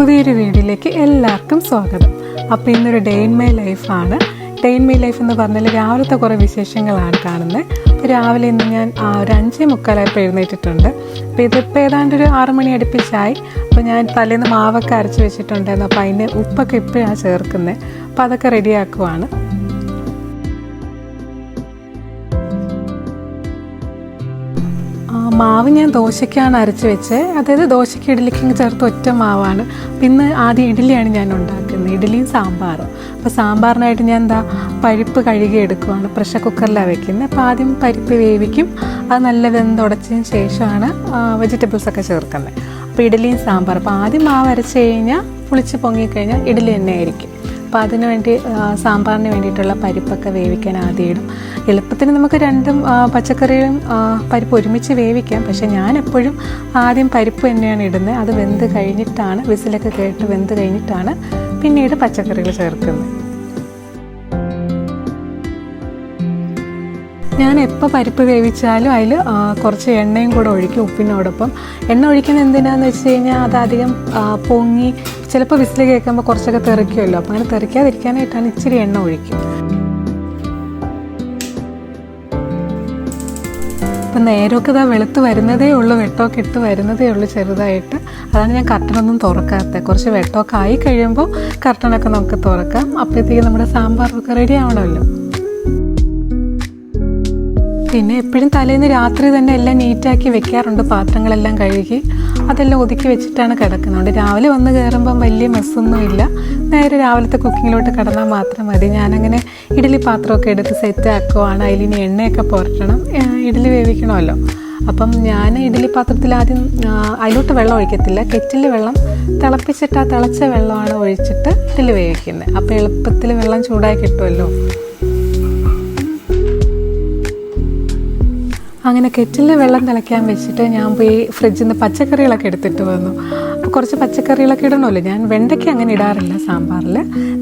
പുതിയൊരു വീഡിയോയിലേക്ക് എല്ലാവർക്കും സ്വാഗതം. അപ്പോൾ ഇന്നൊരു ഡേ ഇൻ മൈ ലൈഫാണ് ഡേ ഇൻ മൈ ലൈഫ് എന്ന് പറഞ്ഞാൽ രാവിലത്തെ കുറേ വിശേഷങ്ങളാണ് കാണുന്നത്. അപ്പോൾ രാവിലെ ഇന്ന് ഞാൻ ഒരു അഞ്ചേ മുക്കാലായപ്പോൾ എഴുന്നേറ്റിട്ടുണ്ട്. അപ്പോൾ ഇതിപ്പോൾ ഏതാണ്ട് ഒരു ആറ് മണി അടുപ്പിച്ചായി. അപ്പോൾ ഞാൻ തലേന്ന് മാവൊക്കെ അരച്ച് വെച്ചിട്ടുണ്ടായിരുന്നു. അപ്പോൾ അതിന് ഉപ്പൊക്കെ ഇപ്പോഴാണ് ചേർക്കുന്നത്. അപ്പോൾ അതൊക്കെ റെഡിയാക്കുവാണ് മാവ് ഞാൻ ദോശയ്ക്കാണ് അരച്ച് വെച്ചത് അതായത് ദോശയ്ക്ക് ഇഡലിക്കും ചേർത്ത് ഒറ്റ മാവാണ്. പിന്നെ ആദ്യം ഇഡലിയാണ് ഞാൻ ഉണ്ടാക്കുന്നത്. ഇഡലിയും സാമ്പാറും. അപ്പോൾ സാമ്പാറിനായിട്ട് ഞാൻ എന്താ പരിപ്പ് കഴുകി എടുക്കുവാണ്. പ്രഷർ കുക്കറിലാണ് വെക്കുന്നത് അപ്പോൾ ആദ്യം പരിപ്പ് വേവിക്കും. അത് നല്ല വെന്തുടച്ചതിന് ശേഷമാണ് വെജിറ്റബിൾസ് ഒക്കെ ചേർക്കുന്നത് അപ്പോൾ ഇഡലിയും സാമ്പാർ അപ്പോൾ ആദ്യം മാവ് അരച്ച് കഴിഞ്ഞാൽ പുളിച്ച് പൊങ്ങിക്കഴിഞ്ഞാൽ ഇഡലി തന്നെ ആയിരിക്കും. അപ്പോൾ അതിന് വേണ്ടി സാമ്പാറിന് വേണ്ടിയിട്ടുള്ള പരിപ്പൊക്കെ വേവിക്കാൻ ആദ്യം ഇടും. എളുപ്പത്തിന് നമുക്ക് രണ്ടും പച്ചക്കറിയും പരിപ്പ് ഒരുമിച്ച് വേവിക്കാം. പക്ഷേ ഞാൻ എപ്പോഴും ആദ്യം പരിപ്പ് തന്നെയാണ് ഇടുന്നത്. അത് വെന്ത് കഴിഞ്ഞിട്ടാണ് വിസിലൊക്കെ കേട്ട് വെന്ത് കഴിഞ്ഞിട്ടാണ് പിന്നീട് പച്ചക്കറികൾ ചേർക്കുന്നത്. ഞാൻ എപ്പോൾ പരിപ്പ് വേവിച്ചാലും അതിൽ കുറച്ച് എണ്ണയും കൂടെ ഒഴിക്കും ഉപ്പിനോടൊപ്പം. എണ്ണ ഒഴിക്കുന്നത് എന്തിനാന്ന് വെച്ച് കഴിഞ്ഞാൽ അത് അധികം പൊങ്ങി ചിലപ്പോൾ വിസിൽ കേൾക്കുമ്പോൾ കുറച്ചൊക്കെ തെറിക്കുമല്ലോ അപ്പോൾ അങ്ങനെ തെറിക്കാതിരിക്കാനായിട്ടാണ് ഇച്ചിരി എണ്ണ ഒഴിക്കും. ഇപ്പം നേരമൊക്കെ ഇതാ വെളുത്ത് വരുന്നതേ ഉള്ളൂ വെട്ടമൊക്കെ ഇട്ട് വരുന്നതേ ഉള്ളൂ ചെറുതായിട്ട്. അതാണ് ഞാൻ കർട്ടനൊന്നും തുറക്കാത്തത് കുറച്ച് വെട്ടമൊക്കെ ആയി കഴിയുമ്പോൾ കർട്ടനൊക്കെ നമുക്ക് തുറക്കാം. അപ്പോഴത്തേക്ക് നമ്മുടെ സാമ്പാറൊക്കെ റെഡി ആവണമല്ലോ. പിന്നെ എപ്പോഴും തലേന്ന് രാത്രി തന്നെ എല്ലാം നീറ്റാക്കി വെക്കാറുണ്ട്. പാത്രങ്ങളെല്ലാം കഴുകി. അതെല്ലാം ഒതുക്കി വെച്ചിട്ടാണ് കിടക്കുന്നത്. രാവിലെ വന്ന് കയറുമ്പം വലിയ മെസ്സൊന്നും ഇല്ല നേരെ രാവിലത്തെ കുക്കിങ്ങിലോട്ട് കിടന്നാൽ മാത്രം മതി. ഞാനങ്ങനെ ഇഡ്ഡലി പാത്രമൊക്കെ എടുത്ത് സെറ്റ് ആക്കുവാണ് അതിലിനി എണ്ണയൊക്കെ പുരട്ടണം. ഇഡ്ഡലി വേവിക്കണമല്ലോ. അപ്പം ഞാൻ ഇഡ്ഡലി പാത്രത്തിൽ ആദ്യം അതിലോട്ട് വെള്ളം ഒഴിക്കത്തില്ല. കെറ്റിൽ വെള്ളം തിളപ്പിച്ചിട്ട് ആ തിളച്ച വെള്ളമാണ് ഒഴിച്ചിട്ട് ഇഡ്ഡലി വേവിക്കുന്നത്. അപ്പോൾ എളുപ്പത്തിൽ വെള്ളം ചൂടായി കിട്ടുമല്ലോ. അങ്ങനെ കെറ്റിലിൽ വെള്ളം തിളയ്ക്കാൻ വെച്ചിട്ട് ഞാൻ പോയി ഫ്രിഡ്ജിൽ നിന്ന് പച്ചക്കറികളൊക്കെ എടുത്തിട്ട് വന്നു. അപ്പോൾ കുറച്ച് പച്ചക്കറികളൊക്കെ ഇടണമല്ലോ? ഞാൻ വെണ്ടയ്ക്ക അങ്ങനെ ഇടാറില്ല സാമ്പാറിൽ.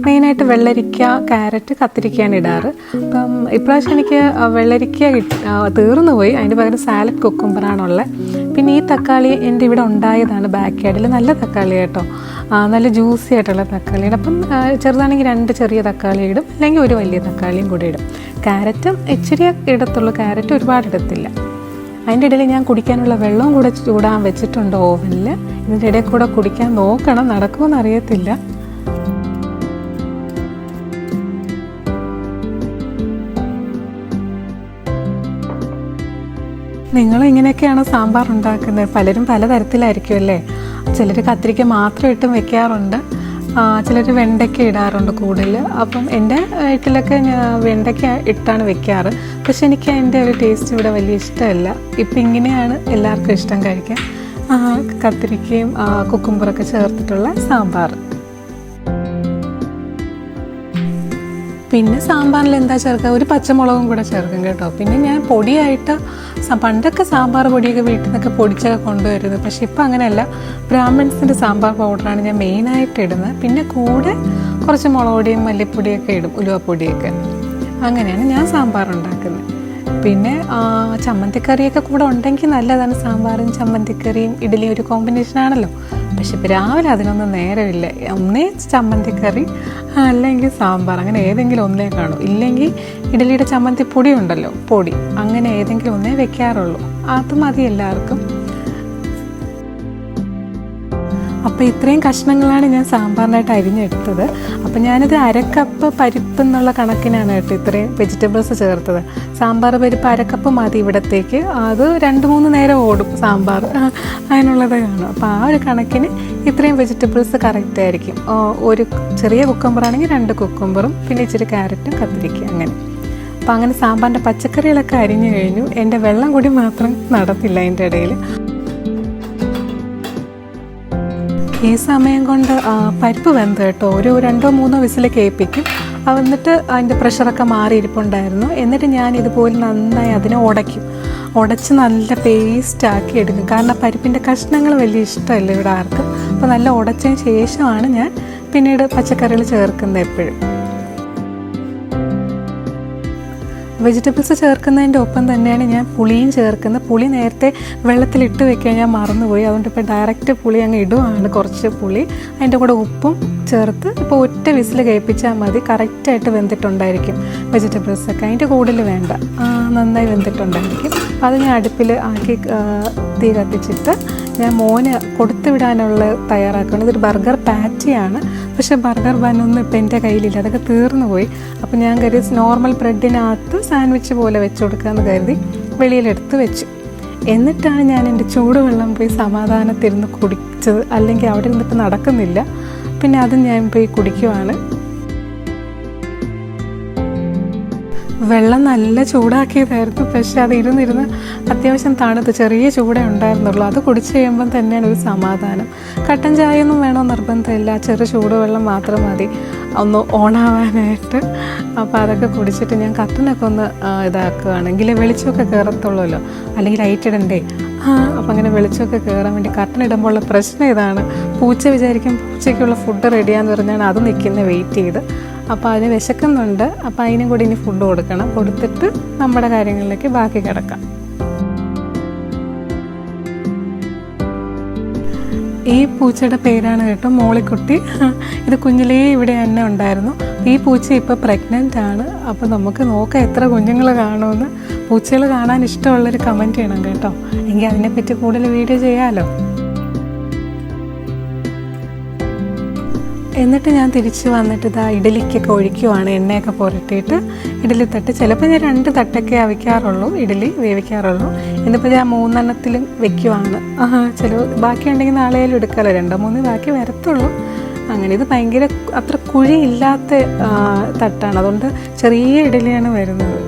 മെയിനായിട്ട് വെള്ളരിക്ക ക്യാരറ്റ് കത്തിരിക്കയാണ് ഇടാറ്. അപ്പം ഇപ്രാവശ്യം എനിക്ക് വെള്ളരിക്ക തീർന്നു പോയി. അതിന്റെ പകരം സാലഡ് കൊക്കുമ്പറാണുള്ളത് പിന്നെ ഈ തക്കാളി എന്റെ ഇവിടെ ഉണ്ടായതാണ് ബാക്ക് യാർഡിൽ നല്ല തക്കാളി കേട്ടോ. നല്ല ജ്യൂസി ആയിട്ടുള്ള തക്കാളിയാണ്. അപ്പം ചെറുതാണെങ്കിൽ രണ്ട് ചെറിയ തക്കാളി ഇടും. അല്ലെങ്കിൽ ഒരു വലിയ തക്കാളിയും കൂടി ഇടും. ക്യാരറ്റും ഇച്ചിരി ഇടത്തുള്ളൂ ക്യാരറ്റ് ഒരുപാട് ഇടത്തില്ല. അതിന്റെ ഇടയിൽ ഞാൻ കുടിക്കാനുള്ള വെള്ളവും കൂടെ ചൂടാൻ വെച്ചിട്ടുണ്ട് ഓവനിൽ. ഇതിന്റെ ഇടയിൽ കൂടെ കുടിക്കാൻ നോക്കണം നടക്കുമെന്ന് അറിയത്തില്ല. നിങ്ങൾ ഇങ്ങനെയൊക്കെയാണ് സാമ്പാർ ഉണ്ടാക്കുന്നത്? പലരും പലതരത്തിലായിരിക്കും അല്ലേ? ചിലർ കത്തിരിക്ക മാത്രം ഇട്ടും വെക്കാറുണ്ട്. ചിലർ വെണ്ടയ്ക്ക ഇടാറുണ്ട് കൂടുതൽ അപ്പം എന്റെ വീട്ടിലൊക്കെ ഞാൻ വെണ്ടയ്ക്ക ഇട്ടാണ് വെക്കാറ്. പക്ഷെ എനിക്ക് അതിന്റെ ഒരു ടേസ്റ്റ് ഇവിടെ വലിയ ഇഷ്ടമല്ല. ഇപ്പം ഇങ്ങനെയാണ് എല്ലാവർക്കും ഇഷ്ടം കഴിക്കാൻ. കത്തിരിക്കയും കുക്കുമ്പറൊക്കെ ചേർത്തിട്ടുള്ള സാമ്പാർ. പിന്നെ സാമ്പാറിൽ എന്താ ചേർക്കുക? ഒരു പച്ചമുളകും കൂടെ ചേർക്കും കേട്ടോ. പിന്നെ ഞാൻ പൊടിയായിട്ട് പണ്ടൊക്കെ സാമ്പാർ പൊടിയൊക്കെ വീട്ടിൽ നിന്നൊക്കെ പൊടിച്ചൊക്കെ കൊണ്ടുവരുന്നത്. പക്ഷെ ഇപ്പം അങ്ങനെയല്ല. ബ്രാഹ്മിൺസിന്റെ സാമ്പാർ പൗഡറാണ് ഞാൻ മെയിനായിട്ട് ഇടുന്നത്. പിന്നെ കൂടെ കുറച്ച് മുളക് പൊടിയും മല്ലിപ്പൊടിയൊക്കെ ഇടും ഉലുവപ്പൊടിയൊക്കെ. അങ്ങനെയാണ് ഞാൻ സാമ്പാർ ഉണ്ടാക്കുന്നത്. പിന്നെ ചമ്മന്തിക്കറിയൊക്കെ കൂടെ ഉണ്ടെങ്കിൽ നല്ലതാണ്. സാമ്പാറും ചമ്മന്തിക്കറിയും ഇഡ്ഡലിയും ഒരു കോമ്പിനേഷൻ ആണല്ലോ. പക്ഷെ ഇപ്പം രാവിലെ അതിനൊന്നും നേരമില്ല. ഒന്നേ ചമ്മന്തിക്കറി അല്ലെങ്കിൽ സാമ്പാർ അങ്ങനെ ഏതെങ്കിലും ഒന്നേ കാണും. ഇല്ലെങ്കിൽ ഇഡലിയുടെ ചമ്മന്തി പൊടി ഉണ്ടല്ലോ പൊടി. അങ്ങനെ ഏതെങ്കിലും ഒന്നേ വെക്കാറുള്ളൂ. അത് മതി എല്ലാവർക്കും. അപ്പോൾ ഇത്രയും കഷ്ണങ്ങളാണ് ഞാൻ സാമ്പാറിനായിട്ട് അരിഞ്ഞെടുത്തത്. അപ്പോൾ ഞാനിത് അരക്കപ്പ് പരിപ്പ് എന്നുള്ള കണക്കിനാണ് കേട്ടോ ഇത്രയും വെജിറ്റബിൾസ് ചേർത്തത്. സാമ്പാർ പരിപ്പ് അരക്കപ്പ് മതി ഇവിടത്തേക്ക്. അത് രണ്ട് മൂന്ന് നേരം ഓടും സാമ്പാർ. അതിനുള്ളത് കാണും. അപ്പോൾ ആ ഒരു കണക്കിന് ഇത്രയും വെജിറ്റബിൾസ് കറക്റ്റ് ആയിരിക്കും. ഒരു ചെറിയ കുക്കമ്പറാണെങ്കിൽ രണ്ട് കുക്കമ്പറും പിന്നെ ഇച്ചിരി ക്യാരറ്റും കത്തിരിക്കുക അങ്ങനെ. അപ്പോൾ അങ്ങനെ സാമ്പാറിന്റെ പച്ചക്കറികളൊക്കെ അരിഞ്ഞു കഴിഞ്ഞു. എന്റെ വെള്ളം കൂടി മാത്രം നടത്തില്ല അതിന്റെ ഇടയിൽ ഈ സമയം കൊണ്ട് പരിപ്പ് വെന്ത് കേട്ടോ. ഒരു രണ്ടോ മൂന്നോ വിസിൽ കേൾപ്പിക്കും. അത് എന്നിട്ട് അതിന്റെ പ്രഷറൊക്കെ മാറിയിരിപ്പുണ്ടായിരുന്നു. എന്നിട്ട് ഞാൻ ഇതുപോലെ നന്നായി അതിനെ ഉടയ്ക്കും. ഉടച്ച് നല്ല പേസ്റ്റാക്കി എടുക്കും. കാരണം പരിപ്പിന്റെ കഷ്ണങ്ങൾ വലിയ ഇഷ്ടമല്ല ഇവിടെ ആർക്കും. അപ്പോൾ നല്ല ഉടച്ചതിന് ശേഷമാണ് ഞാൻ പിന്നീട് പച്ചക്കറികൾ ചേർക്കുന്നത് എപ്പോഴും. വെജിറ്റബിൾസ് ചേർക്കുന്നതിന്റെ ഒപ്പം തന്നെയാണ് ഞാൻ പുളിയും ചേർക്കുന്നത്. പുളി നേരത്തെ വെള്ളത്തിലിട്ട് വെക്കാൻ ഞാൻ മറന്നുപോയി. അതുകൊണ്ട് ഇപ്പോൾ ഡയറക്റ്റ് പുളി അങ്ങ് ഇടുവാണ് കുറച്ച് പുളി. അതിന്റെ കൂടെ ഉപ്പും ചേർത്ത് ഇപ്പോൾ ഒറ്റ വിസിൽ കേൾപ്പിച്ചാൽ മതി. കറക്റ്റായിട്ട് വെന്തിട്ടുണ്ടായിരിക്കും വെജിറ്റബിൾസൊക്കെ അതിന്റെ കൂടുതൽ വേണ്ട. നന്നായി വെന്തിട്ടുണ്ടായിരിക്കും. അത് ഞാൻ അടുപ്പിൽ ആക്കി തീ കത്തിച്ചിട്ട് ഞാൻ മോന് കൊടുത്തു വിടാനുള്ള തയ്യാറാക്കുന്നത് ഇതൊരു ബർഗർ പാറ്റിയാണ്. പക്ഷെ ബർഗർ ബന്നൊന്നും ഇപ്പം എന്റെ കയ്യിലില്ല. അതൊക്കെ തീർന്നു പോയി അപ്പോൾ ഞാൻ കരുതി നോർമൽ ബ്രെഡിനകത്ത് സാൻഡ്വിച്ച് പോലെ വെച്ച് കൊടുക്കാമെന്ന് കരുതി വെളിയിലെടുത്ത് വെച്ചു. എന്നിട്ടാണ് ഞാൻ എന്റെ ചൂടുവെള്ളം പോയി സമാധാനത്തിരുന്ന് കുടിച്ചത്. അല്ലെങ്കിൽ അവിടെ ഇരുന്നിട്ട് നടക്കുന്നില്ല. പിന്നെ അതും ഞാൻ പോയി കുടിക്കുവാണ്. വെള്ളം നല്ല ചൂടാക്കിയതായിരുന്നു. പക്ഷെ അത് ഇരുന്നിരുന്ന് അത്യാവശ്യം തണുത്ത് ചെറിയ ചൂടേ ഉണ്ടായിരുന്നുള്ളൂ. അത് കുടിച്ചു കഴിയുമ്പം തന്നെയാണ് ഒരു സമാധാനം. കട്ടൻ ചായയൊന്നും വേണോ നിർബന്ധമില്ല. ചെറു ചൂടുവെള്ളം മാത്രം മതി. ഒന്ന് ഓണാവാനായിട്ട്. അപ്പോൾ അതൊക്കെ കുടിച്ചിട്ട് ഞാൻ കട്ടനൊക്കെ ഒന്ന് ഇതാക്കുകയാണെങ്കിൽ വെളിച്ചമൊക്കെ കയറത്തുള്ളൂല്ലോ അല്ലെങ്കിൽ ലൈറ്റ് ഇടണ്ടേ? അപ്പം അങ്ങനെ വെളിച്ചമൊക്കെ കയറാൻ വേണ്ടി കട്ടൻ ഇടുമ്പോൾ ഉള്ള പ്രശ്നം ഇതാണ്. പൂച്ച വിചാരിക്കും പൂച്ചയ്ക്കുള്ള ഫുഡ് റെഡിയാന്ന് പറഞ്ഞാണ് അത് നിൽക്കുന്ന വെയിറ്റ് ചെയ്ത്. അപ്പോൾ അതിന് വിശക്കുന്നുണ്ട്. അപ്പോൾ അതിനും കൂടി ഇനി ഫുഡ് കൊടുക്കണം. കൊടുത്തിട്ട് നമ്മുടെ കാര്യങ്ങളിലേക്ക് ബാക്കി കിടക്കാം. ഈ പൂച്ചയുടെ പേരാണ് കേട്ടോ മോളിക്കുട്ടി. ഇത് കുഞ്ഞിലേ ഇവിടെ തന്നെ ഉണ്ടായിരുന്നു. ഈ പൂച്ച ഇപ്പോൾ പ്രഗ്നന്റ് ആണ്. അപ്പോൾ നമുക്ക് നോക്കാം എത്ര കുഞ്ഞുങ്ങൾ കാണുമെന്ന്. പൂച്ചകൾ കാണാൻ ഇഷ്ടമുള്ളൊരു കമന്റ് ചെയ്യണം കേട്ടോ. എങ്കിൽ അതിനെപ്പറ്റി കൂടുതൽ വീഡിയോ ചെയ്യാമല്ലോ എന്നിട്ട് ഞാൻ തിരിച്ച് വന്നിട്ട് ഇതാ ഇഡലിക്കൊക്കെ ഒഴിക്കുവാണ് എണ്ണയൊക്കെ പുരട്ടിയിട്ട് ഇഡലി തട്ട്. ചിലപ്പോൾ ഞാൻ രണ്ട് തട്ടൊക്കെ അവിക്കാറുള്ളൂ ഇഡലി വേവിക്കാറുള്ളൂ. ഇന്നിപ്പോൾ ഞാൻ മൂന്നെണ്ണത്തിലും വെക്കുവാണ്. ചില ബാക്കിയുണ്ടെങ്കിൽ നാളെയാലും എടുക്കാമല്ലോ രണ്ടോ മൂന്ന് ബാക്കി വരത്തുള്ളൂ. അങ്ങനെ ഇത് ഭയങ്കര അത്ര കുഴിയില്ലാത്ത തട്ടാണ്. അതുകൊണ്ട് ചെറിയ ഇഡലിയാണ് വരുന്നത്.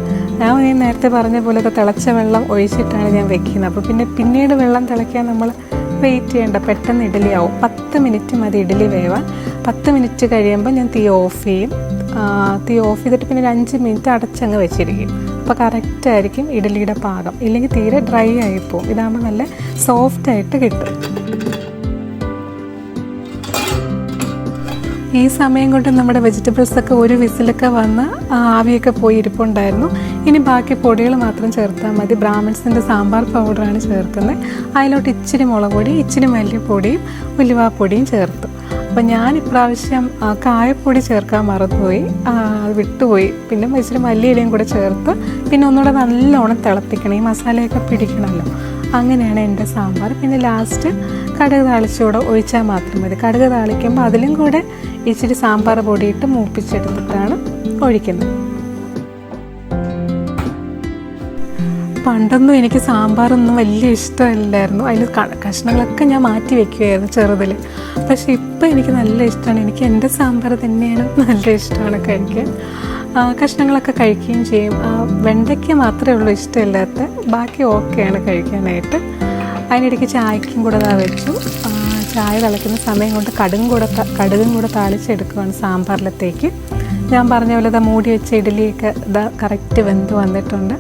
ഞാൻ ഈ നേരത്തെ പറഞ്ഞ പോലെയൊക്കെ തിളച്ച വെള്ളം ഒഴിച്ചിട്ടാണ് ഞാൻ വെക്കുന്നത്. അപ്പോൾ പിന്നെ പിന്നീട് വെള്ളം തിളയ്ക്കാൻ നമ്മൾ വെയിറ്റ് ചെയ്യേണ്ട. പെട്ടെന്ന് ഇഡലി ആവും പത്ത് മിനിറ്റ് മതി ഇഡലി വേവാൻ. പത്ത് മിനിറ്റ് കഴിയുമ്പോൾ ഞാൻ തീ ഓഫ് ചെയ്യും. തീ ഓഫ് ചെയ്തിട്ട് പിന്നെ ഒരു അഞ്ച് മിനിറ്റ് അടച്ചങ്ങ് വെച്ചിരിക്കും. അപ്പോൾ കറക്റ്റ് ആയിരിക്കും ഇഡലിയുടെ പാകം. ഇല്ലെങ്കിൽ തീരെ ഡ്രൈ ആയിപ്പോവും. ഇതാകുമ്പോൾ നല്ല സോഫ്റ്റ് ആയിട്ട് കിട്ടും. ഈ സമയം കൊണ്ട് നമ്മുടെ വെജിറ്റബിൾസ് ഒക്കെ ഒരു വിസിലൊക്കെ വന്ന് ആവിയൊക്കെ പോയി ഇരിപ്പുണ്ടായിരുന്നു. ഇനി ബാക്കി പൊടികൾ മാത്രം ചേർത്താൽ മതി. ബ്രാഹ്മിൻസിന്റെ സാമ്പാർ പൗഡറാണ് ചേർക്കുന്നത്. അതിലോട്ട് ഇച്ചിരി മുളക് പൊടി ഇച്ചിരി മല്ലിപ്പൊടിയും ഉലുവാപ്പൊടിയും ചേർത്തു. അപ്പം ഞാൻ ഇപ്രാവശ്യം കായപ്പൊടി ചേർക്കാൻ മറന്നുപോയി. അത് വിട്ടുപോയി. പിന്നെ ഇച്ചിരി മല്ലിയിലയും കൂടെ ചേർത്ത് പിന്നെ ഒന്നുകൂടെ നല്ലോണം തിളപ്പിക്കണം. ഈ മസാലയൊക്കെ പിടിക്കണമല്ലോ. അങ്ങനെയാണ് എന്റെ സാമ്പാർ. പിന്നെ ലാസ്റ്റ് കടുക് താളിച്ചൂടെ ഒഴിച്ചാൽ മാത്രം മതി. കടുക് താളിക്കുമ്പോൾ അതിലും കൂടെ ഇച്ചിരി സാമ്പാർ പൊടിയിട്ട് മൂപ്പിച്ചെടുത്തിട്ടാണ് ഒഴിക്കുന്നത്. പണ്ടൊന്നും എനിക്ക് സാമ്പാറൊന്നും വലിയ ഇഷ്ടമില്ലായിരുന്നു. അതിൽ കഷ്ണങ്ങളൊക്കെ ഞാൻ മാറ്റി വെക്കുമായിരുന്നു ചെറുതിൽ. പക്ഷെ ഇപ്പം എനിക്ക് നല്ല ഇഷ്ടമാണ്. എനിക്ക് എന്റെ സാമ്പാർ തന്നെയാണ് നല്ല ഇഷ്ടമാണ് കഴിക്കാൻ. കഷ്ണങ്ങളൊക്കെ കഴിക്കുകയും ചെയ്യും. വെണ്ടയ്ക്ക് മാത്രമേ ഉള്ളൂ ഇഷ്ടമില്ലാത്ത. ബാക്കി ഓക്കെയാണ് കഴിക്കാനായിട്ട്. അതിനിടയ്ക്ക് ചായക്കും കൂടെ താ വെച്ചു. ചായ തിളയ്ക്കുന്ന സമയം കൊണ്ട് കൂടെ ത- കടുകും കൂടെ താളിച്ചെടുക്കുകയാണ് സാമ്പാറിലത്തേക്ക്. ഞാൻ പറഞ്ഞ പോലെ ഇതാ മൂടി വെച്ച ഇഡലിയൊക്കെ ഇതാ കറക്റ്റ് വെന്ത് വന്നിട്ടുണ്ട്.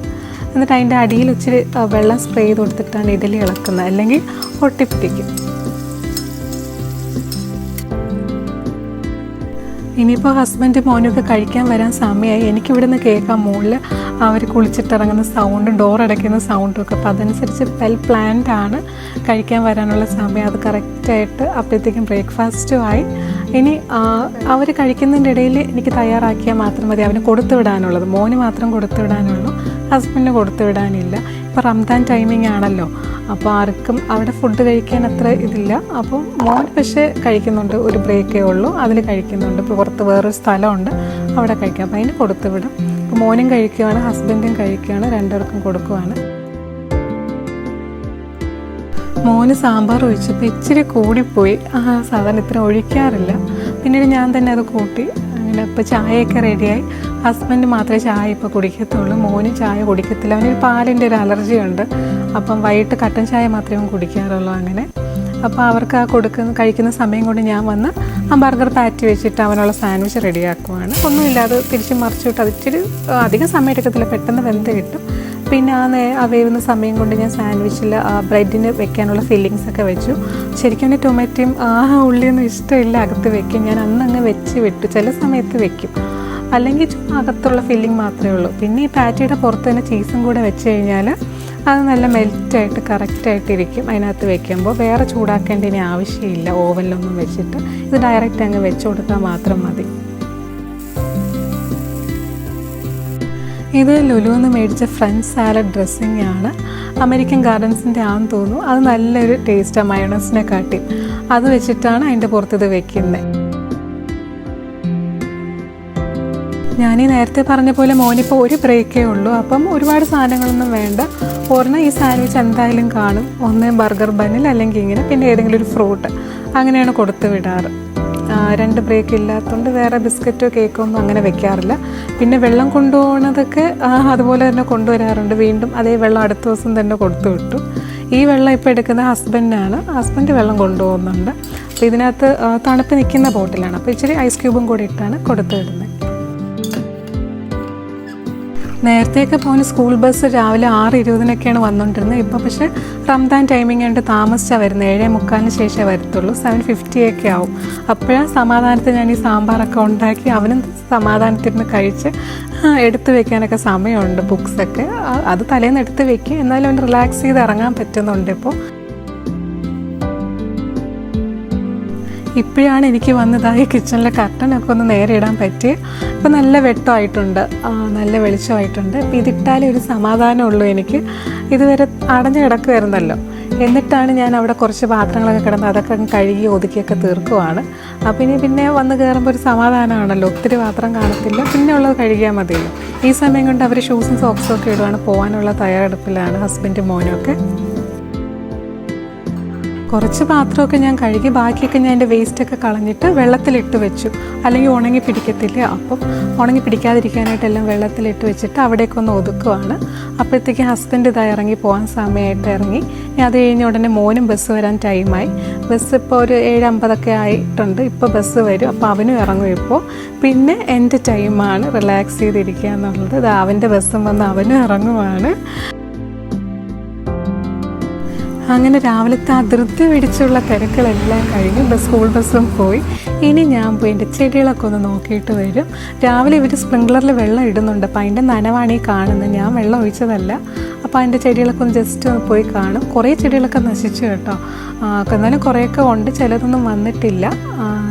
എന്നിട്ട് അതിന്റെ അടിയിൽ ഇച്ചിരി വെള്ളം സ്പ്രേ ചെയ്ത് കൊടുത്തിട്ടാണ് ഇഡലി ഇളക്കുന്നത്. അല്ലെങ്കിൽ ഒട്ടിപ്പിടിക്കും. ഇനിയിപ്പോൾ ഹസ്ബൻഡ് മോനൊക്കെ കഴിക്കാൻ വരാൻ സമയമായി എനിക്കിവിടെ നിന്ന് കേൾക്കാം മുകളിൽ അവർ കുളിച്ചിട്ടിറങ്ങുന്ന സൗണ്ടും ഡോർ അടയ്ക്കുന്ന സൗണ്ടും ഒക്കെ. അപ്പോൾ അതനുസരിച്ച് വെൽ പ്ലാൻഡ് ആണ് കഴിക്കാൻ വരാനുള്ള സമയം. അത് കറക്റ്റായിട്ട് അപ്പോഴത്തേക്കും ബ്രേക്ക്ഫാസ്റ്റും ആയി. ഇനി അവർ കഴിക്കുന്നതിന്റെ ഇടയിൽ എനിക്ക് തയ്യാറാക്കിയാൽ മാത്രം മതി. അവന് കൊടുത്തു വിടാനുള്ളത് മോന് മാത്രം കൊടുത്തു വിടാനുള്ളൂ ഹസ്ബൻഡിന് കൊടുത്തു വിടാനില്ല. ഇപ്പോൾ റംദാൻ ടൈമിംഗ് ആണല്ലോ. അപ്പോൾ ആർക്കും അവിടെ ഫുഡ് കഴിക്കാൻ അത്ര ഇതില്ല. അപ്പോൾ മോൻ പക്ഷേ കഴിക്കുന്നുണ്ട്. ഒരു ബ്രേക്കേ ഉള്ളൂ. അതിൽ കഴിക്കുന്നുണ്ട്. ഇപ്പോൾ പുറത്ത് വേറൊരു സ്ഥലമുണ്ട്. അവിടെ കഴിക്കാം. അപ്പോൾ അതിന് കൊടുത്തു വിടും. ഇപ്പോൾ മോനും കഴിക്കുകയാണ് ഹസ്ബൻഡും കഴിക്കുകയാണ് രണ്ടുപേർക്കും കൊടുക്കുവാണ്. മോന് സാമ്പാർ ഒഴിച്ചപ്പോൾ ഇച്ചിരി കൂടിപ്പോയി. ആ സാധാരണ ഇത്ര ഒഴിക്കാറില്ല. പിന്നീട് ഞാൻ തന്നെ അത് കൂട്ടി. അങ്ങനെ ഇപ്പോൾ ചായയൊക്കെ റെഡിയായി ഹസ്ബൻഡ് മാത്രമേ ചായ ഇപ്പോൾ കുടിക്കത്തുള്ളൂ മോന് ചായ കുടിക്കത്തില്ല. അവന് പാലിന്റെ ഒരു അലർജി ഉണ്ട്. അപ്പം വൈകിട്ട് കട്ടൻ ചായ മാത്രമേ അവൻ കുടിക്കാറുള്ളൂ അങ്ങനെ. അപ്പോൾ അവർക്ക് ആ കൊടുക്കുന്ന കഴിക്കുന്ന സമയം കൊണ്ട് ഞാൻ വന്ന് ആ ബർഗർ പാറ്റി വെച്ചിട്ട് അവനുള്ള സാൻഡ്വിച്ച് റെഡിയാക്കുവാണ്. ഒന്നുമില്ലാതെ തിരിച്ച് മറിച്ചിട്ട് അത് ഇച്ചിരി അധികം സമയം എടുക്കത്തില്ല. പെട്ടെന്ന് വെന്ത് കിട്ടും. പിന്നെ ആ നേ ആ വേവുന്ന സമയം കൊണ്ട് ഞാൻ സാൻഡ്വിച്ചിൽ ബ്രെഡിന് വെക്കാനുള്ള ഫില്ലിങ്സ് ഒക്കെ വെച്ചു. ശരിക്കും എന്റെ ടൊമാറ്റോയും ആ ഉള്ളിയൊന്നും ഇഷ്ടമില്ല. അകത്ത് വെക്കും. ഞാൻ അന്ന് അങ്ങ് വെച്ച് വിട്ടു. ചില സമയത്ത് വെക്കും. അല്ലെങ്കിൽ ചുമ്മാ അകത്തുള്ള ഫില്ലിംഗ് മാത്രമേ ഉള്ളൂ. പിന്നെ ഈ പാറ്റിയുടെ പുറത്ത് തന്നെ ചീസും കൂടെ വെച്ച് കഴിഞ്ഞാൽ അത് നല്ല മെൽറ്റായിട്ട് കറക്റ്റായിട്ട് ഇരിക്കും. അതിനകത്ത് വെക്കുമ്പോൾ വേറെ ചൂടാക്കേണ്ട ഇനി ആവശ്യമില്ല. ഓവനിലൊന്നും വെച്ചിട്ട് ഇത് ഡയറക്റ്റ് അങ്ങ് വെച്ച് കൊടുത്താൽ മാത്രം മതി. ഇത് ലുലുന്ന് മേടിച്ച ഫ്രഞ്ച് സാലഡ് ഡ്രസ്സിങ് ആണ്. അമേരിക്കൻ ഗാർഡൻസിന്റെ ആണെന്ന് തോന്നുന്നു. അത് നല്ലൊരു ടേസ്റ്റാണ് മയണസിനെ കാട്ടി. അത് വെച്ചിട്ടാണ് അതിന്റെ പുറത്ത് ഇത് വെക്കുന്നത് ഞാൻ ഈ നേരത്തെ പറഞ്ഞ പോലെ മോനിപ്പോൾ ഒരു ബ്രേക്കേ ഉള്ളൂ. അപ്പം ഒരുപാട് സാധനങ്ങളൊന്നും വേണ്ട. ഒരെണ്ണം ഈ സാൻഡ്വിച്ച് എന്തായാലും കാണും. ഒന്ന് ബർഗർ ബണ്ണിൽ അല്ലെങ്കിൽ ഇങ്ങനെ പിന്നെ ഏതെങ്കിലും ഒരു ഫ്രൂട്ട് അങ്ങനെയാണ് കൊടുത്തു വിടാറ്. രണ്ട് ബ്രേക്ക് ഇല്ലാത്തതുകൊണ്ട് വേറെ ബിസ്ക്കറ്റോ കേക്കോ ഒന്നും അങ്ങനെ വെക്കാറില്ല. പിന്നെ വെള്ളം കൊണ്ടുപോകുന്നതൊക്കെ അതുപോലെ തന്നെ കൊണ്ടുവരാറുണ്ട്. വീണ്ടും അതേ വെള്ളം അടുത്ത ദിവസം തന്നെ കൊടുത്തു വിട്ടു. ഈ വെള്ളം ഇപ്പോൾ എടുക്കുന്ന ഹസ്ബൻഡാണ് ഹസ്ബൻഡ് വെള്ളം കൊണ്ടുപോകുന്നുണ്ട്. അപ്പോൾ ഇതിനകത്ത് തണുപ്പ് നിൽക്കുന്ന ബോട്ടിലാണ് അപ്പോൾ ഇച്ചിരി ഐസ് ക്യൂബും കൂടി ഇട്ടാണ് കൊടുത്തു വിടുന്നത്. നേരത്തെയൊക്കെ പോകുന്ന സ്കൂൾ ബസ് രാവിലെ ആറ് ഇരുപതിനൊക്കെയാണ് വന്നുകൊണ്ടിരുന്നത് ഇപ്പോൾ പക്ഷേ റംദാൻ ടൈമിംഗ് ആയിട്ട് താമസിച്ചാണ് വരുന്നത് ഏഴേ മുക്കാലിന് ശേഷമേ വരത്തുള്ളൂ. സെവൻ ഫിഫ്റ്റി ഒക്കെ ആവും. അപ്പോഴാണ് സമാധാനത്തിൽ ഞാൻ ഈ സാമ്പാറൊക്കെ ഉണ്ടാക്കി അവനും സമാധാനത്തിരുന്ന് കഴിച്ച് എടുത്തു വെക്കാനൊക്കെ സമയമുണ്ട് ബുക്സൊക്കെ. അത് തലേന്ന് എടുത്ത് വെക്കും. എന്നാലും അവൻ റിലാക്സ് ചെയ്ത് ഇറങ്ങാൻ പറ്റുന്നുണ്ട് ഇപ്പോൾ ഇപ്പോഴാണ് എനിക്ക് വന്നതായി കിച്ചണിലെ കർട്ടനൊക്കെ ഒന്ന് നേരെ ഇടാൻ പറ്റി അപ്പോൾ നല്ല വെട്ടമായിട്ടുണ്ട്. നല്ല വെളിച്ചമായിട്ടുണ്ട്. അപ്പോൾ ഇതിട്ടാലേ ഒരു സമാധാനമുള്ളൂ എനിക്ക്. ഇതുവരെ അടഞ്ഞു കിടക്കുമായിരുന്നല്ലോ എന്നിട്ടാണ് ഞാൻ അവിടെ കുറച്ച് പാത്രങ്ങളൊക്കെ കിടന്ന് അതൊക്കെ കഴുകി ഒതുക്കിയൊക്കെ തീർക്കുവാണ്. അപ്പോൾ ഇനി പിന്നെ വന്ന് കയറുമ്പോൾ ഒരു സമാധാനമാണല്ലോ. ഒത്തിരി പാത്രം കാണത്തില്ല. പിന്നെ ഉള്ളത് കഴുകിയാൽ മതിയല്ലോ. ഈ സമയം കൊണ്ട് അവർ ഷൂസും സോക്സും ഒക്കെ ഇടുവാണ്. പോകാനുള്ള തയ്യാറെടുപ്പിലാണ് ഹസ്ബൻഡും മോനും ഒക്കെ. കുറച്ച് പാത്രമൊക്കെ ഞാൻ കഴുകി ബാക്കിയൊക്കെ ഞാൻ എന്റെ വേസ്റ്റൊക്കെ കളഞ്ഞിട്ട് വെള്ളത്തിലിട്ട് വെച്ചു. അല്ലെങ്കിൽ ഉണങ്ങി പിടിക്കത്തില്ല. അപ്പം ഉണങ്ങി പിടിക്കാതിരിക്കാനായിട്ടെല്ലാം വെള്ളത്തിലിട്ട് വെച്ചിട്ട് അവിടേക്ക് ഒന്ന് ഒതുക്കുവാണ്. അപ്പോഴത്തേക്ക് ഹസ്ബൻഡ് ഇതാ ഇറങ്ങി പോകാൻ സമയമായിട്ട് ഇറങ്ങി. ഞാൻ അത് കഴിഞ്ഞ ഉടനെ മോനും ബസ് വരാൻ ടൈമായി ബസ് ഇപ്പോൾ ഒരു ഏഴ് അമ്പതൊക്കെ ആയിട്ടുണ്ട്. ഇപ്പോൾ ബസ് വരും. അപ്പോൾ അവനും ഇറങ്ങും ഇപ്പോൾ പിന്നെ എന്റെ ടൈമാണ് റിലാക്സ് ചെയ്തിരിക്കുക എന്നുള്ളത്. അവന്റെ ബസ്സും വന്ന് അവനും ഇറങ്ങുവാണ്. അങ്ങനെ രാവിലത്തെ ധൃതി പിടിച്ചുള്ള തിരക്കുകളെല്ലാം കഴിഞ്ഞ് ബസ് സ്കൂൾ ബസ്സും പോയി. ഇനി ഞാൻ പോയി എന്റെ ചെടികളൊക്കെ ഒന്ന് നോക്കിയിട്ട് വരും. രാവിലെ ഇവർ സ്പ്രിംഗ്ലറിൽ വെള്ളം ഇടുന്നുണ്ട്. അപ്പം അതിന്റെ നനവാണ് ഈ കാണുന്നത് ഞാൻ വെള്ളം ഒഴിച്ചതല്ല. അപ്പോൾ അതിന്റെ ചെടികളൊക്കെ ഒന്ന് ജസ്റ്റ് ഒന്ന് പോയി കാണും. കുറേ ചെടികളൊക്കെ നശിച്ചു കേട്ടോ. എന്നാലും കുറേയൊക്കെ ഉണ്ട്. ചിലതൊന്നും വന്നിട്ടില്ല.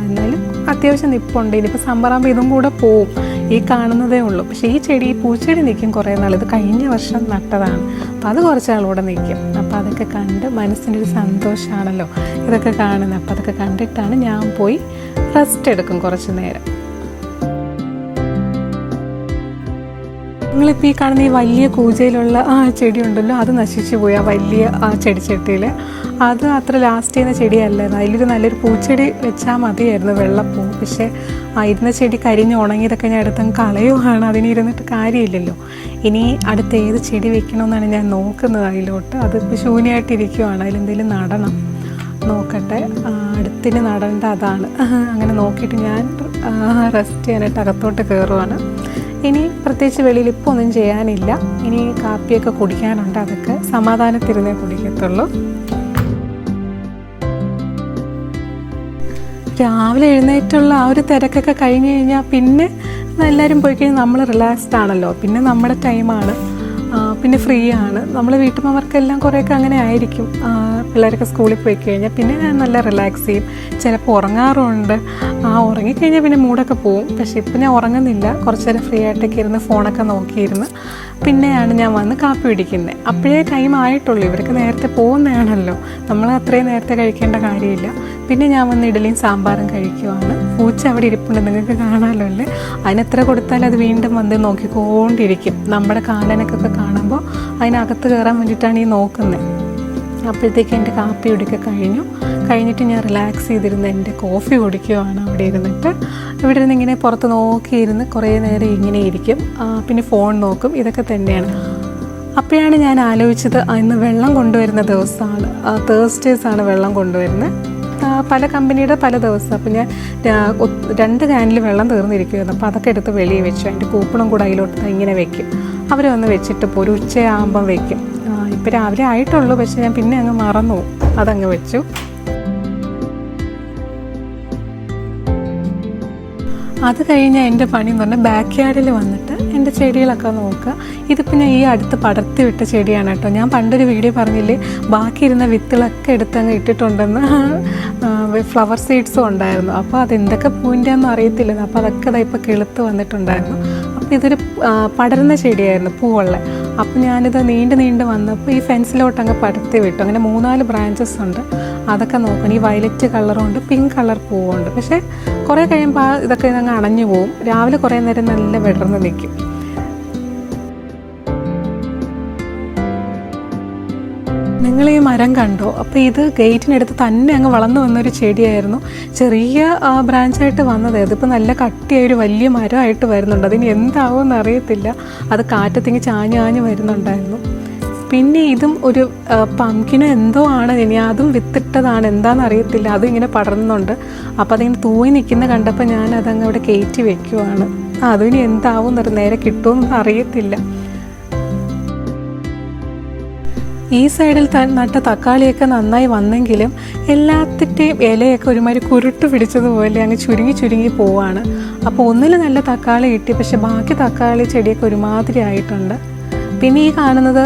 എന്നാലും അത്യാവശ്യം നിപ്പുണ്ട്. ഇനിയിപ്പോൾ സമ്പറാകുമ്പോൾ ഇതും കൂടെ പോവും. ഈ കാണുന്നതേ ഉള്ളൂ. പക്ഷേ ഈ ചെടി ഈ പൂച്ചെടി നിൽക്കും കുറേ നാൾ. ഇത് കഴിഞ്ഞ വർഷം നട്ടതാണ്. അപ്പം അത് കുറച്ച് നാളൂടെ നിൽക്കും. അപ്പം അതൊക്കെ കണ്ട് മനസ്സിന്റെ ഒരു സന്തോഷമാണല്ലോ ഇതൊക്കെ കാണുന്നത് അപ്പം അതൊക്കെ കണ്ടിട്ടാണ് ഞാൻ പോയി റെസ്റ്റ് എടുക്കും കുറച്ച് നേരം. നിങ്ങളിപ്പോൾ ഈ കാണുന്ന ഈ വലിയ കൂജയിലുള്ള ആ ചെടി ഉണ്ടല്ലോ അത് നശിച്ചു പോയി. ആ വലിയ ആ ചെടിച്ചട്ടിയിൽ അത് അത്ര ലാസ്റ്റ് ചെയ്യുന്ന ചെടിയല്ലായിരുന്നു. അതിലൊരു നല്ലൊരു പൂച്ചെടി വെച്ചാൽ മതിയായിരുന്നു വെള്ളപ്പൂ. പക്ഷേ ആ ഇരുന്ന ചെടി കരിഞ്ഞ് ഉണങ്ങിയതൊക്കെ ഞാൻ എടുത്തങ്ങ് കളയുവാണ്. അതിന് ഇരുന്നിട്ട് കാര്യമില്ലല്ലോ. ഇനി അടുത്ത ഏത് ചെടി വെക്കണമെന്നാണ് ഞാൻ നോക്കുന്നത് അതിലോട്ട്. അതിപ്പോൾ ശൂന്യമായിട്ടിരിക്കുവാണ്. അതിലെന്തെങ്കിലും നടണം. നോക്കട്ടെ. അടുത്തിന് നടേണ്ട അതാണ്. അങ്ങനെ നോക്കിയിട്ട് ഞാൻ റെസ്റ്റ് ചെയ്യാനായിട്ട് അകത്തോട്ട് കയറുവാണ് ഇനി പ്രത്യേകിച്ച് വെളിയിൽ ഇപ്പോൾ ഒന്നും ചെയ്യാനില്ല. ഇനി കാപ്പിയൊക്കെ കുടിക്കാനുണ്ട്. അതൊക്കെ സമാധാനത്തിരുന്നേ കുടിക്കത്തുള്ളൂ. രാവിലെ എഴുന്നേറ്റുള്ള ആ ഒരു തിരക്കൊക്കെ കഴിഞ്ഞ് കഴിഞ്ഞാൽ പിന്നെ എല്ലാവരും പോയി കഴിഞ്ഞാൽ നമ്മൾ റിലാക്സ്ഡ് ആണല്ലോ. പിന്നെ നമ്മുടെ ടൈമാണ് പിന്നെ ഫ്രീ ആണ്. നമ്മൾ വീട്ടമ്മമാർക്കെല്ലാം കുറേയൊക്കെ അങ്ങനെ ആയിരിക്കും. പിള്ളേരൊക്കെ സ്കൂളിൽ പോയി കഴിഞ്ഞാൽ പിന്നെ ഞാൻ നല്ല റിലാക്സ് ചെയ്യും. ചിലപ്പോൾ ഉറങ്ങാറുണ്ട്. ആ ഉറങ്ങിക്കഴിഞ്ഞാൽ പിന്നെ മൂടൊക്കെ പോവും. പക്ഷെ ഇപ്പം ഞാൻ ഉറങ്ങുന്നില്ല. കുറച്ച് നേരം ഫ്രീ ആയിട്ടൊക്കെ ഇരുന്ന് ഫോണൊക്കെ നോക്കിയിരുന്ന് പിന്നെയാണ് ഞാൻ വന്ന് കാപ്പി പിടിക്കുന്നത് അപ്പോഴേ ടൈം ആയിട്ടുള്ളൂ. ഇവരൊക്കെ നേരത്തെ പോകുന്നതാണല്ലോ. നമ്മൾ അത്രയും നേരത്തെ കഴിക്കേണ്ട കാര്യമില്ല. പിന്നെ ഞാൻ വന്ന് ഇഡലിയും സാമ്പാറും കഴിക്കുവാണ്. പൂച്ച അവിടെ ഇരിപ്പുണ്ട് നിങ്ങൾക്ക് കാണാമല്ലോ അല്ലേ? അതിനെത്ര കൊടുത്താലും അത് വീണ്ടും വന്ന് നോക്കിക്കൊണ്ടിരിക്കും. നമ്മുടെ കാലനക്കൊക്കെ കാണുമ്പോൾ അതിനകത്ത് കയറാൻ വേണ്ടിയിട്ടാണ് ഈ നോക്കുന്നത് അപ്പോഴത്തേക്ക് എന്റെ കാപ്പി കുടിക്കുക കഴിഞ്ഞു. കഴിഞ്ഞിട്ട് ഞാൻ റിലാക്സ് ചെയ്തിരുന്ന എന്റെ കോഫി കുടിക്കുവാണ് അവിടെ ഇരുന്നിട്ട്. ഇവിടെ ഇരുന്ന് ഇങ്ങനെ പുറത്ത് നോക്കിയിരുന്ന് കുറേ നേരം ഇങ്ങനെ ഇരിക്കും. പിന്നെ ഫോൺ നോക്കും. ഇതൊക്കെ തന്നെയാണ്. അപ്പോഴാണ് ഞാൻ ആലോചിച്ചത് ഇന്ന് വെള്ളം കൊണ്ടുവരുന്ന ദിവസമാണ്. തേഴ്സ്ഡേസ് ആണ് വെള്ളം കൊണ്ടുവരുന്നത് പല കമ്പനിയുടെ പല ദിവസം അപ്പം ഞാൻ രണ്ട് ക്യാനിൽ വെള്ളം തീർന്നിരിക്കുമായിരുന്നു അപ്പോൾ അതൊക്കെ എടുത്ത് വെളിയിൽ വെച്ചു. അതിന്റെ കൂപ്പണും കൂടെ അതിലോട്ട് ഇങ്ങനെ വെക്കും. അവർ വന്ന് വെച്ചിട്ട് ഇപ്പോൾ ഒരു ഉച്ചയാകുമ്പം വെക്കും. ഇപ്പം രാവിലെ ആയിട്ടുള്ളൂ. പക്ഷേ ഞാൻ പിന്നെ അങ്ങ് മറന്നു. അതങ്ങ് വെച്ചു. അത് കഴിഞ്ഞാൽ എന്റെ പണി എന്ന് പറഞ്ഞാൽ ബാക്ക് യാർഡിൽ വന്നിട്ട് എന്റെ ചെടികളൊക്കെ നോക്കുക. ഇത് പിന്നെ ഈ അടുത്ത് പടർത്തി വിട്ട ചെടിയാണ് കേട്ടോ. ഞാൻ പണ്ടൊരു വീഡിയോ പറഞ്ഞില്ലേ ബാക്കി ഇരുന്ന വിത്തുകളൊക്കെ എടുത്തങ്ങ് ഇട്ടിട്ടുണ്ടെന്ന്. ഫ്ലവർ സീഡ്സും ഉണ്ടായിരുന്നു. അപ്പോൾ അതെന്തൊക്കെ പൂവിന്റെ ഒന്നും അറിയത്തില്ല. അപ്പോൾ അതൊക്കെ ഇതാ ഇപ്പോൾ കിളുത്ത് വന്നിട്ടുണ്ടായിരുന്നു. അപ്പോൾ ഇതൊരു പടരുന്ന ചെടിയായിരുന്നു പൂവുള്ള. അപ്പോൾ ഞാനിത് നീണ്ട് നീണ്ട് വന്നപ്പോൾ ഈ ഫെൻസിലോട്ട് അങ്ങ് പടർത്തി വിട്ടു. അങ്ങനെ മൂന്നാൽ ബ്രാഞ്ചസ് ഉണ്ട്. അതൊക്കെ നോക്കണം. ഈ വയലറ്റ് കളറും ഉണ്ട് പിങ്ക് കളർ പൂവുണ്ട്. പക്ഷേ കുറേ കഴിയുമ്പോൾ ഇതൊക്കെ അങ്ങ് അണഞ്ഞു പോവും. രാവിലെ കുറേ നേരം നല്ല വിടർന്ന് നിൽക്കും നിങ്ങൾ ഈ മരം കണ്ടോ. അപ്പോൾ ഇത് ഗേറ്റിനടുത്ത് തന്നെ അങ്ങ് വളർന്നു വന്നൊരു ചെടിയായിരുന്നു. ചെറിയ ബ്രാഞ്ചായിട്ട് വന്നത് ഇതിപ്പോൾ നല്ല കട്ടിയായ ഒരു വലിയ മരമായിട്ട് വരുന്നുണ്ട്. അതിന് എന്താവുമെന്ന് അറിയത്തില്ല. അത് കാറ്റത്തിങ്ങി ചാഞ്ഞു ചാഞ്ഞു വരുന്നുണ്ടായിരുന്നു. പിന്നെ ഇതും ഒരു പമ്പിന് എന്തോ ആണ് ഇനി. അതും വിത്തിട്ടതാണ്. എന്താണെന്ന് അറിയത്തില്ല. അതും ഇങ്ങനെ പടർന്നുണ്ട്. അപ്പോൾ അതിങ്ങനെ തൂങ്ങി നിൽക്കുന്ന കണ്ടപ്പോൾ ഞാൻ അതങ്ങ് അവിടെ കയറ്റി വെക്കുവാണ്. അതും ഇനി എന്താവും നേരെ കിട്ടുമെന്ന് അറിയത്തില്ല. ഈ സൈഡിൽ നട്ട തക്കാളിയൊക്കെ നന്നായി വന്നെങ്കിലും എല്ലാത്തിന്റെയും ഇലയൊക്കെ ഒരുമാതിരി കുരുട്ട് പിടിച്ചതുപോലെ അങ്ങ് ചുരുങ്ങി ചുരുങ്ങി പോവാണ്. അപ്പോൾ ഒന്നിൽ നല്ല തക്കാളി കിട്ടി പക്ഷെ ബാക്കി തക്കാളി ചെടിയൊക്കെ ഒരുമാതിരി ആയിട്ടുണ്ട്. പിന്നെ ഈ കാണുന്നത്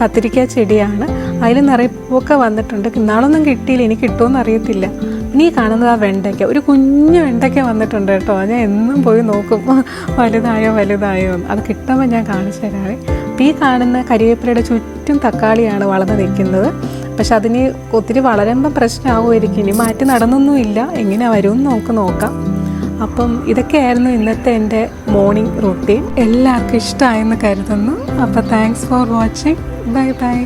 കത്തിരിക്ക ചെടിയാണ്. അതിൽ നിറയെ പൂവൊക്കെ വന്നിട്ടുണ്ട്. നാളൊന്നും കിട്ടിയില്ല എനിക്ക് കിട്ടുമെന്ന് അറിയത്തില്ല. പിന്നെ ഈ കാണുന്നത് ആ വെണ്ടയ്ക്ക. ഒരു കുഞ്ഞു വെണ്ടയ്ക്ക വന്നിട്ടുണ്ട് കേട്ടോ. ഞാൻ എന്നും പോയി നോക്കും വലുതായോ വലുതായോ അത് കിട്ടുമ്പോൾ ഞാൻ കാണിച്ചു തരാവേ. അപ്പം ഈ കാണുന്ന കരിവേപ്പിലയുടെ ചുറ്റും തക്കാളിയാണ് വളർന്ന് നിൽക്കുന്നത്. പക്ഷെ അതിന് ഒത്തിരി വളരുമ്പം പ്രശ്നമാകുമായിരിക്കും ഇനി മാറ്റി നടന്നൊന്നുമില്ല. എങ്ങനെ വരും നമുക്ക് നോക്കാം. അപ്പം ഇതൊക്കെയായിരുന്നു ഇന്നത്തെ എന്റെ മോർണിംഗ് റൂട്ടീൻ എല്ലാവർക്കും ഇഷ്ടമായെന്ന് കരുതുന്നു. അപ്പോൾ thanks for watching bye bye